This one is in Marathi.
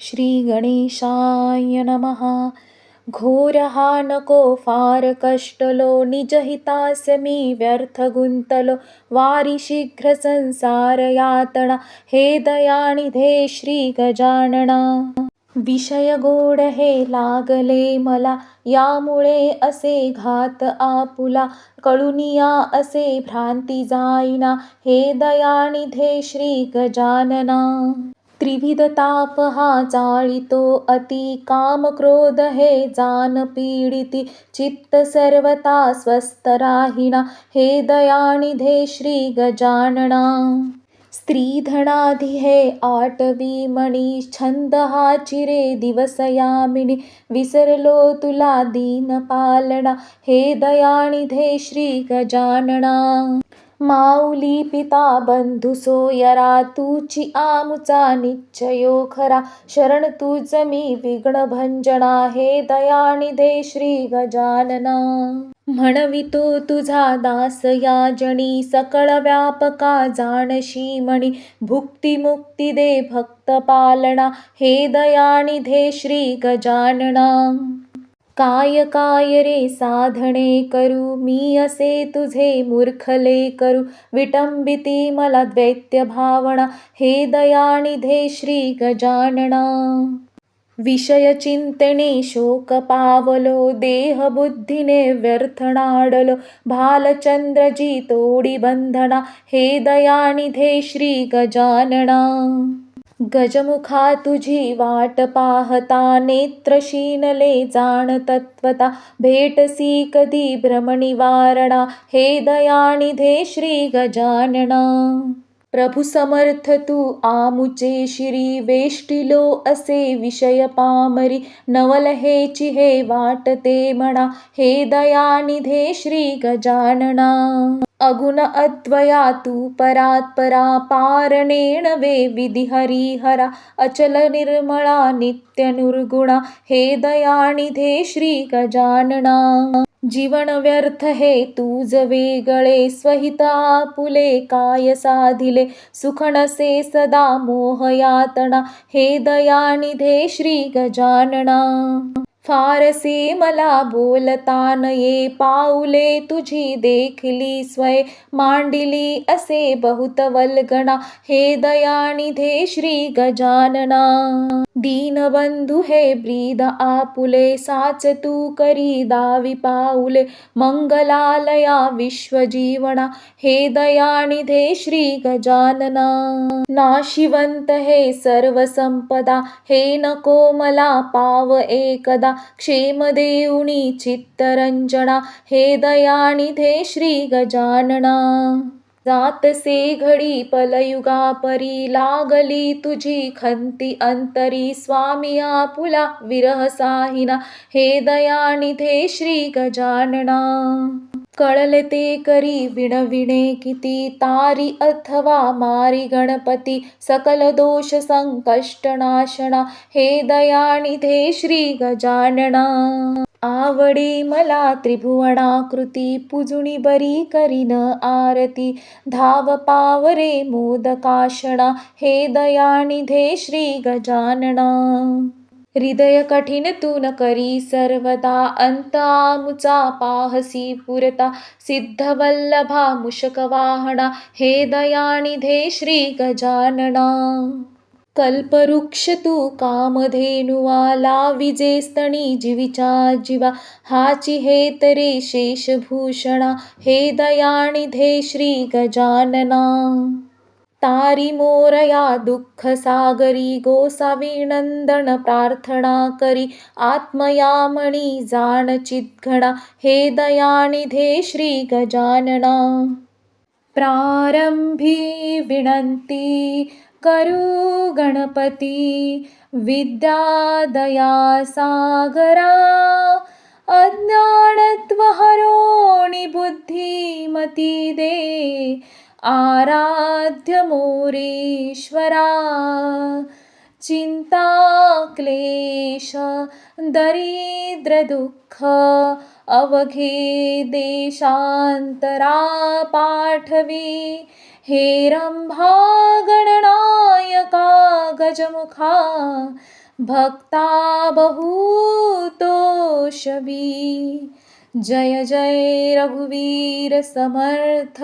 श्रीगणेशाय नमः। घोरहा नको फार कष्टलो निजहितास्य मी व्यर्थ गुंतलो वारी शीघ्र संसार यातना हे दयानिधे श्री गजानना। विषय गोड हे लागले मला यामुळे असे घात आपुला। कळुनिया असे भ्रांती जाईना हे दयानिधे श्री गजानना। त्रिविध ताप हा चाळितो अति काम क्रोध हे जान पीडिती चित्त सर्वता स्वस्थ राहिणा हे दयानिधे श्री गजानना. स्त्रीधनाधि हे आटवी मणी छंद हा चिरे दिवसयामिनी विसरलो तुला दीन पालना हे दयानिधे श्री गजानना. माऊली पिता बंधू सोयरा तुची आमुचा निश्चयो खरा. शरण तुझ मी विघ्न भंजना हे दयानिधे श्री गजानना. म्हणवितो तुझा दास या जणी सकळ व्यापका जाणशी मणी भुक्ती मुक्ती दे भक्त पालना हे दयानिधे श्री गजानना. काय काय रे साधणे करू? मी असे तुझे मूर्खले करू विटंबिती मला द्वैत्य भावना. हे दयानिधे श्री गजानना. विषय चिंतने शोक पावलो. देह बुद्धिने व्यर्थनाडलो भालचंद्रजी तोडी बंधना. हे दयानिधे श्री गजानना. गजमुखा तुझी वाट पाहता नेत्रशीनले जाण तत्वता भेटसी कधी भ्रमनिवारणा हे दयानिधे श्री गजानना. प्रभु समर्थ तू आमुचे शिरी वेष्टिलो असे विषय पामरी नवल हे वाटते म्हणा हे दयानिधे श्री गजानना. अगुण अद्वया तु परात्परा पारणेण वे विधि हरिहरा अचल निर्मळा नित्यनुर्गुणा हे दयानिधे श्री गजानना जीवन व्यर्थ हे तूज वेगळे स्वहिता आपुले काय साधिले सुखणसे सदा मोहयातना हे दयानिधे श्री गजानना फारसे मला बोलता नये पाऊले तुझी देखली स्वय मांडिली असे बहुत वल्गणा हे दयानिधे श्री गजानना. दीनबंधू हे ब्रीद आपुले साच तू करी दावी पाऊले मंगलालया विश्वजीवना हे दयानिधे श्री गजानना नाशिवंत हे सर्व संपदा हे नको मला पाव एकदा क्षेम देऊणी चित्तरंजना हे दयानिधे श्री गजानना जातसे घडी पलयुगा परी लागली तुझी खंती अंतरी स्वामी आपुला विरह साहिना हे दयानिधे श्री गजानना. कळले ते करी विणविणे किती तारी अथवा मारी गणपती सकल दोष संकष्ट नाशना हे दयानिधे श्री गजानना. आवडे मला त्रिभुवनाकृती पुजुणी बरी करीन आरती धाव पावरे मोदकाशणा हे दयानिधे श्री गजानना. हृदय कठीण तू न करी सर्वदा अंतामुचा पाहसी पुरता सिद्धवल्लभा मुषकवाहणा हे दयानिधे श्री गजानना. कल्पवृक्ष तू कामधेनुवा लाविजे जिविचा जीविचा जीवा हाची हे तरे शेषभूषणा हे दयानिधे श्री गजानना. तारी मोरया दुःख सागरी प्रार्थना करी आत्मयामणि जाण चितघणा हे दयानिधे श्री गजानना. प्रारंभी विनंती करू गणपती विद्यादया सागरा अज्ञानत्व हरोणि बुद्धिमती दे आराध्य मोरेश्वरा चिंता क्लेश दरिद्र दुःख अवघे देशांतरा पाठवी हे गणनायका गजमुखा भक्ता बहुतोषवी। जय जय रघुवीर समर्थ।